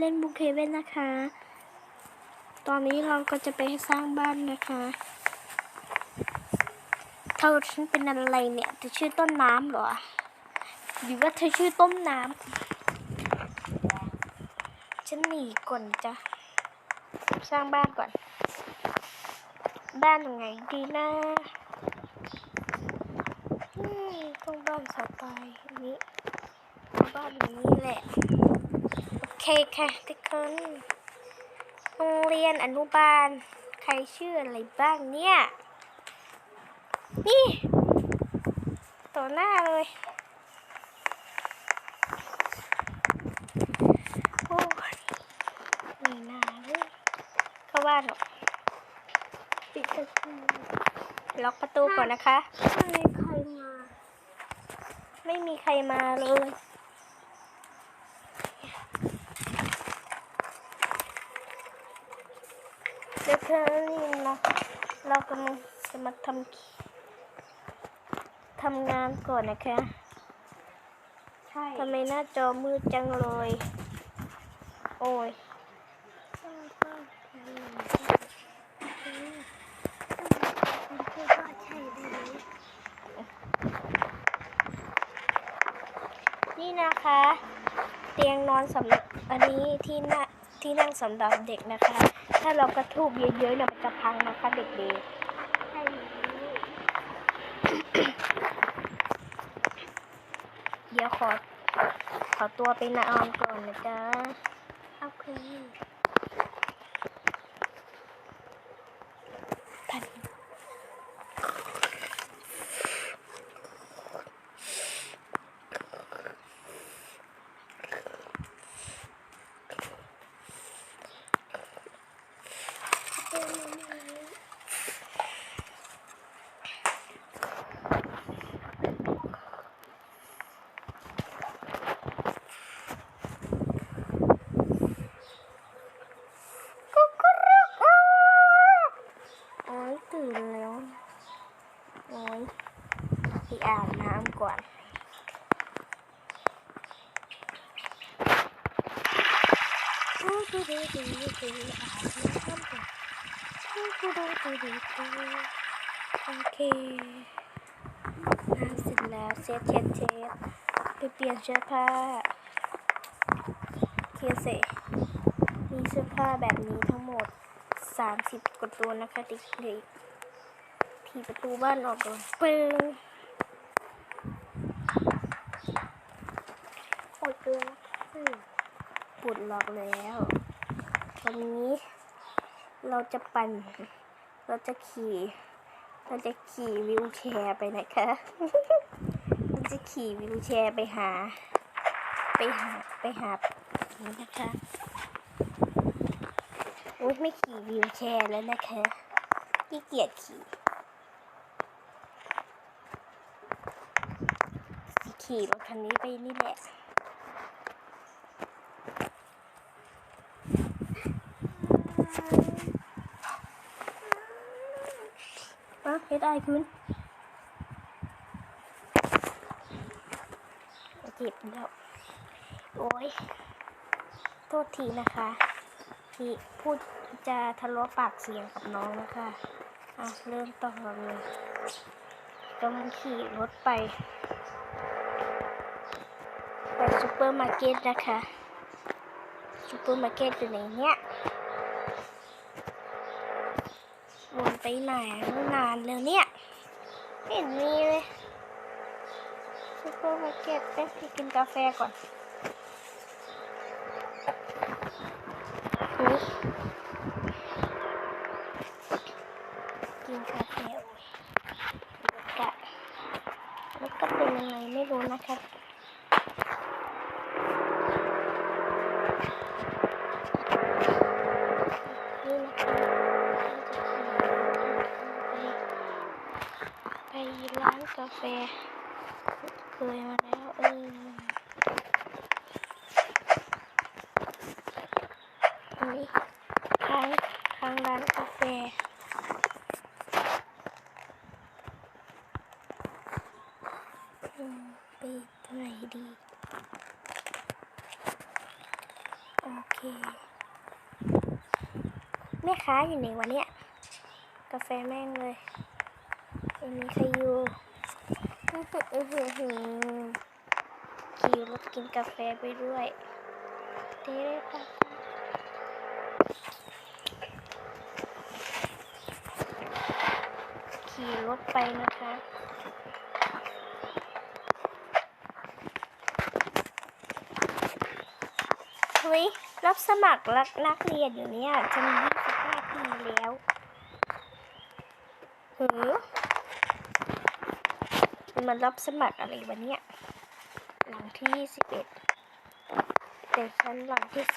เล่นบุกเคเว่นนะคะ ตอนนี้เราก็จะไปสร้างบ้านนะคะเธอฉันเป็นอะไรเนี่ยเธอชื่อต้นน้ำเหรอ หรือว่าเธอชื่อต้มน้ำ ฉันหนีก่อนจ้ะ สร้างบ้านก่อน บ้านยังไงดีนะต้องบ้านสไตล์นี้ บ้านอย่างนี้แหละ เคค่ะทุกคนโรงเรียนอนุบาล ใครชื่ออะไรบ้างเนี่ย นี่ต่อหน้าเลย โอ้ยไม่น่าเลยเข้าบ้านหรอกปิดประตูล็อกประตูก่อนนะคะ ไม่มีใครมา ไม่มีใครมาเลย เดี๋ยวเธอนี่นะเรากำลังจะมาทำทำงานก่อนนะคะใช่ทำไมหน้าจอมืดจังเลย โอ้ยก็ก็ใช่ก็ใช่ได้ไหมนี่นะคะ เตียงนอนสำหรับอันนี้ที่นั่ง ที่นั่งสำหรับเด็กนะคะ ถ้าเรากระทูบเยอะๆเนี่ยมันจะพังนะคะเด็กใช่ไหมๆเดี๋ยวขอขอตัวไปนอนก่อนนะจ๊ะโอเค กุ๊กกุ๊กกุ๊ก โอ้ยตื่นแล้วโอ้ยไปอานเคน้ำเสร็จแล้วเช็ดเช็ดเช็ดไปเปลี่ยนเสื้อผ้าเคียเสมีเสื้อผ้าแบบนี้ทั้งหมด 30 กว่าตัวนะคะเด็กๆทีประตูบ้านออกก่อนปึ้งโอ้ยเกินอืมปลดล็อกแล้ว วันนี้ เราจะปั่น เราจะขี่ เราจะขี่วิวแชร์ไปนะคะเราจะขี่วิวแชร์ไปหา ไปหาไปหานี่นะคะอุ๊ยไม่ขี่วิวแชร์แล้วนะคะขี้เกียจขี่ขี่รถคันนี้ไปนี่แหละ อะเฮ็ดไอายขึ้นเจ็บแล้วโอ้ย โทษทีนะคะ ที่พูดจะทะเลาะปากเสียงกับน้องนะคะอะเริ่มต่อเลยกำลังขี่รถไป ไปซูเปอร์มาร์เก็ตนะคะซูเปอร์มาร์เก็ตอยู่ไหนเนี่ย วนไปไหนนานแล้วเนี่ยไม่เห็นมีเลยซูเปอร์มาร์เก็ตไปไปกินกาแฟก่อนอุ๊ยกินกาแฟโอ้ยแกแล้วก็เป็นยังไงไม่รู้นะครับนี่นะคะไป ร้านกาแฟ เคยมาแล้วเออนนี้ค้างค้างร้านกาแฟไปตรงไหนดี โอเค แม่ค้าอยู่ไหนวะเนี่ย กาแฟแม่งเลย ไม่มีใครอยู่ขี่รถกินกาแฟไปด้วยเด้ปะขี่รถไปนะคะเฮ้ยรับสมัครนักนักเรียนอยู่เนี่ยจะมี25ปีแล้วเหือ มันรับสมัครอะไรวะเนี่ยหลังที่ 21 แต่ฉันหลังที่ 18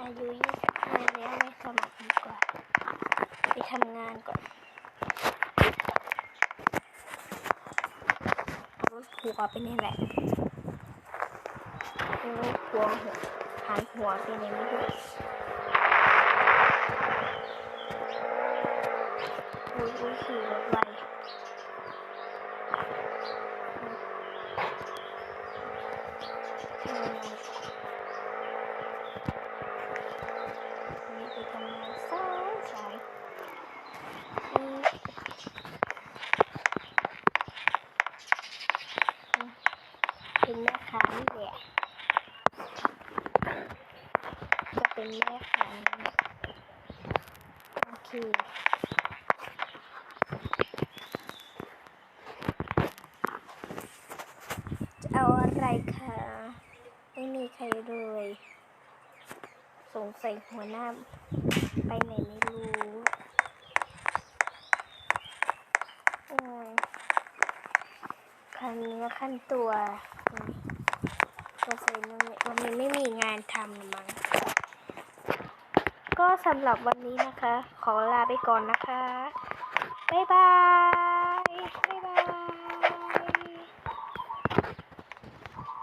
อายุ 25 แล้วไม่สมัครดีกว่า ไปทำงานก่อนรถหัวไปนี่แหละรถหัวหัวหันหัวไปนี่ไม่รู้ อุ้ยอุ้ยขี่รถไวอืมนี่ไปทำงานสายสายอืมเป็นแม่ค้านี่แหละจะเป็นแม่ค้าโอเค จะเอาอะไรคะ ไม่มี ใครเลย สงสัยหัวหน้า ไปไหนไม่รู้คันเนื้อขั้นตัวอืมก็ใส่วันนี้วันนี้ไม่มีงานทำละมั้งก็สำหรับวันนี้นะคะ ขอลาไปก่อนนะคะ บ๊ายบาย